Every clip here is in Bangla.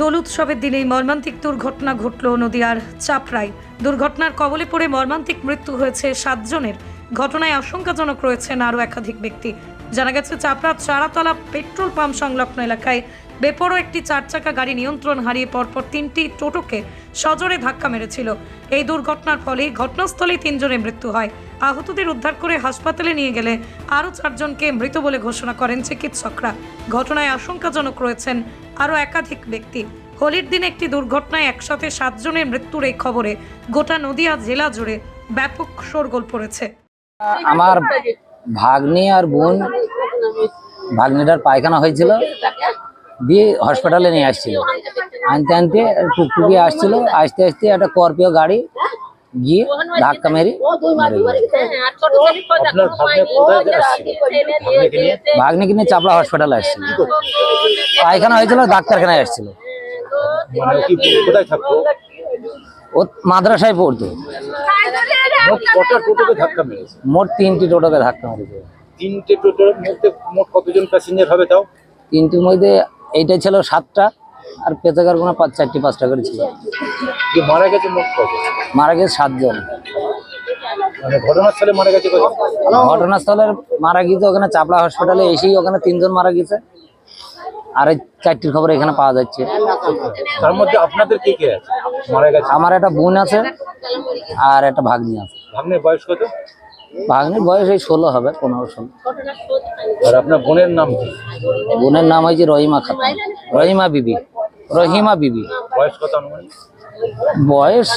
দোল উৎসবের দিনেই মর্মান্তিক দুর্ঘটনা ঘটল নদিয়ার চাপড়ায়। দুর্ঘটনার কবলে পড়ে মর্মান্তিক মৃত্যু হয়েছে সাতজনের। ঘটনায় আশঙ্কাজনক রয়েছেন আরও একাধিক ব্যক্তি। জানা গেছে চাপড়া চারাতলা পেট্রোল পাম্প সংলগ্ন এলাকায় বেপরো একটি চার চাকা গাড়ি নিয়ন্ত্রণ হারিয়ে পরপর তিনটি টোটোকে সজোরে ধাক্কা মেরেছিল। এই দুর্ঘটনার ফলে ঘটনাস্থলেই তিনজনের মৃত্যু হয়। আহতদের উদ্ধার করে হাসপাতালে নিয়ে গেলে আরও চারজনকে মৃত বলে ঘোষণা করেন চিকিৎসকরা। ঘটনায় আশঙ্কাজনক রয়েছেন আরও একাধিক ব্যক্তি। হোলির দিন একটি দুর্ঘটনায় একসাথে সাতজনের মৃত্যুর এই খবরে গোটা নদিয়া জেলা জুড়ে ব্যাপক শোরগোল পড়েছে। আমার ভাগ্নি আর বোন ভাগ্নিটার পায়খানা হয়েছিল, দিয়ে হসপিটালে নিয়ে আসছিল। আনতে আনতে টুকটুকি আসছিল, আসতে আসতে একটা স্করপিও গাড়ি গিয়ে ধাক্কা মেরে আসছিল? ভাগ্নেকে নিয়ে? চাপড়া হসপিটালে আসছিল পায়খানা হয়েছিল ডাক্তারখানায় আসছিল। মানে ও কি কোথায় থাকতো ও মাদ্রাসায় পড়তো। মোট কটা টোটোকে ধাক্কা মেরেছে? মোট তিনটি টোটোকে ধাক্কা মেরেছে। তিনটে টোটোর মধ্যে মোট কতজন প্যাসেঞ্জার হবে তাও? তিনটির মধ্যে এইটা ছিল সাতটা আর পেঁচাকার কোনো পাঁচ চারটি পাঁচটা করে ছিল। যে মারা গেছে মোট কত মারা গেছে সাতজন। মানে ঘটনাস্থলে মারা গেছে কত ঘটনাস্থলের মারা গিয়েছে ওখানে চাপড়া হসপিটালে এসেই ওখানে তিনজন মারা গেছে আর এই চারটির খবর এখানে পাওয়া যাচ্ছে। তার মধ্যে আপনাদের কে কে আছে? মারা গেছে? আমার একটা বোন আছে আর একটা ভাগ্নি আছে। ভাগ্নের বয়স কত? ভাগ্নির বয়স এই ষোলো হবে পনেরো ষোলো। আর আপনার বোনের নাম কি? বোনের নাম হয়েছে রহিমা খাতুন। রহিমা বিবি। রহিমা বিবি। বয়স কত আনুমানিক বয়স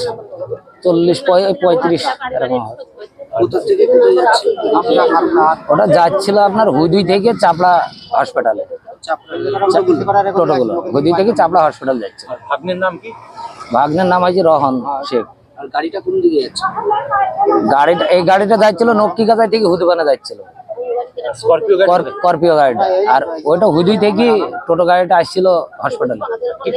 চল্লিশ পঁয়- পঁয়ত্রিশ। এরকম ওটা যাচ্ছিল আপনার হুদুই থেকে চাপড়া হসপিটালে টোটোগুলো। হুদুই থেকে চাপড়া হসপিটাল যাচ্ছে। ভাগ্নের নাম কি? ভাগ্নের নাম হয়েছে রহন শেখ। গাড়িটা কোন দিকে যাচ্ছে? গাড়িটা এই গাড়িটা যাচ্ছিল নক্কি কাজাই থেকে হুদুবানে যাচ্ছিল। স্করপিও গাড়ি স্করপিও গাড়িটা। আর ওইটা হুদুই থেকে টোটো গাড়িটা আসছিল হসপিটালে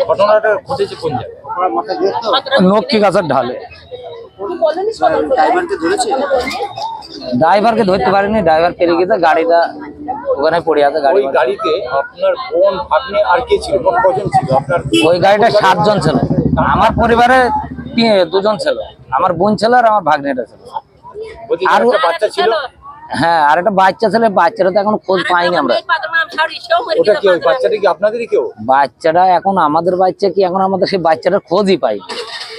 ঘটনাটা ঘটেছে কোন জায়গায়? গাছের ঢালে। ড্রাইভারকে ধরতে পারেনি ড্রাইভার পেরে গেছে গাড়িটা ওখানে পড়ে আছে গাড়ি ওই গাড়িতে আপনার বোন ভাগ্নে আর কে ছিল? কজন ছিল আপনার ওই গাড়িটা সাতজন ছিল। আমার পরিবারে দুজন ছিল। আমার বোন ছিল আর আমার ভাগ্নেটা ছিল। আরো- বাচ্চা ছিল? হ্যাঁ আর একটা বাচ্চা ছেলে বাচ্চাটা তো এখন খোঁজ পাইনি আমরা। ওটা কি ওই বাচ্চাটা কি আপনাদেরই কেউ? বাচ্চাটা এখন আমাদের বাচ্চা কি এখন আমাদের সেই বাচ্চাটার খোঁজই পাই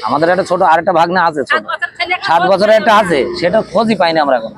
আমাদের একটা ছোট আরেকটা ভাগ্নে আছে ছোট। সাত বছরের একটা আছে সেটা খোঁজই পাইনি আমরা এখন।